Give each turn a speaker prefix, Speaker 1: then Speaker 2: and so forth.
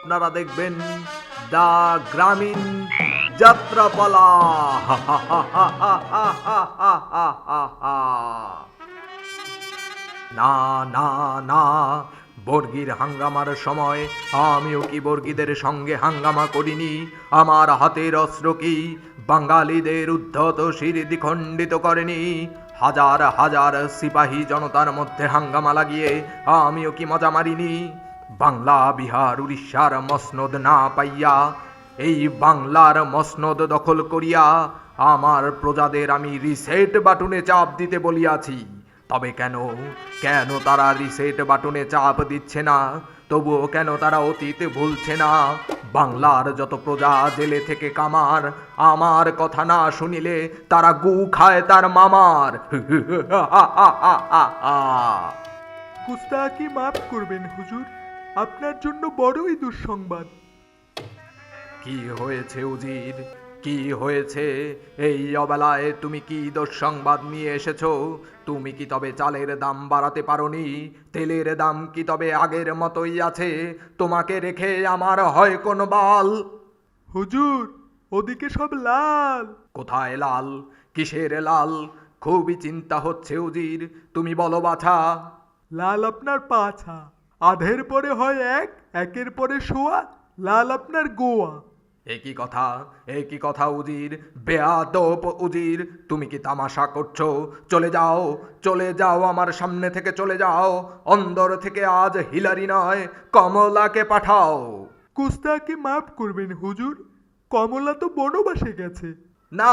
Speaker 1: আপনারা দেখবেন দা গ্রামীণ যাত্রাপালা না না না বর্গির হাঙ্গামার সময় আমিও কি বর্গীদের সঙ্গে হাঙ্গামা করিনি আমার হাতের অস্ত্র কি বাঙালিদের উদ্ধত শির দ্বিখণ্ডিত করেনি হাজার হাজার সিপাহী জনতার মধ্যে হাঙ্গামা লাগিয়ে আমিও কি মজা মারিনি বাংলা বিহার, উড়িষ্যার মসনদ না পাইয়া, এই বাংলার মসনদ দখল করিয়া আমার প্রজাদের আমি রিসেট বাটুনে চাপ দিতে বলিয়াছি। তবে কেন? কেন তারা রিসেট বাটনে চাপ দিচ্ছে না? তবুও কেন তারা অতীতে ভুলছে না? বাংলার যত প্রজা জেলে থেকে কামার, আমার কথা না শুনিলে তারা গু খায় তার মামার।
Speaker 2: কুস্তাকি মাফ করবেন হুজুর। আপনার জন্য বড়ই দুঃসংবাদ।
Speaker 1: কি হয়েছে উজির? কি হয়েছে? এই অবেলায় তুমি কি দুঃসংবাদ নিয়ে এসেছ? তুমি কি তবে চালের দাম বাড়াতে পারোনি? তেলের দাম কি তবে আগের মতোই আছে? তোমাকে রেখে আমার হয় কোনো বাল?
Speaker 2: হুজুর ওদিকে সব লাল।
Speaker 1: কোথায় লাল? কিসের লাল? খুবই চিন্তা হচ্ছে উজির। তুমি বলো বাছা।
Speaker 2: লাল আপনার পাছা আধের পরে হয় এক একের পরে শোয়া লাল আপনার গোয়া।
Speaker 1: একই কথা একই কথা উজির বেয়াদব উজির। তুমি কি তামাশা করছ? চলে যাও চলে যাও আমার সামনে থেকে চলে যাও। অন্দর থেকে আজ হিলারি নয় কমলাকে পাঠাও।
Speaker 2: কুস্তাকি মাফ করবেন হুজুর কমলা তো বনবাসে গেছে।
Speaker 1: না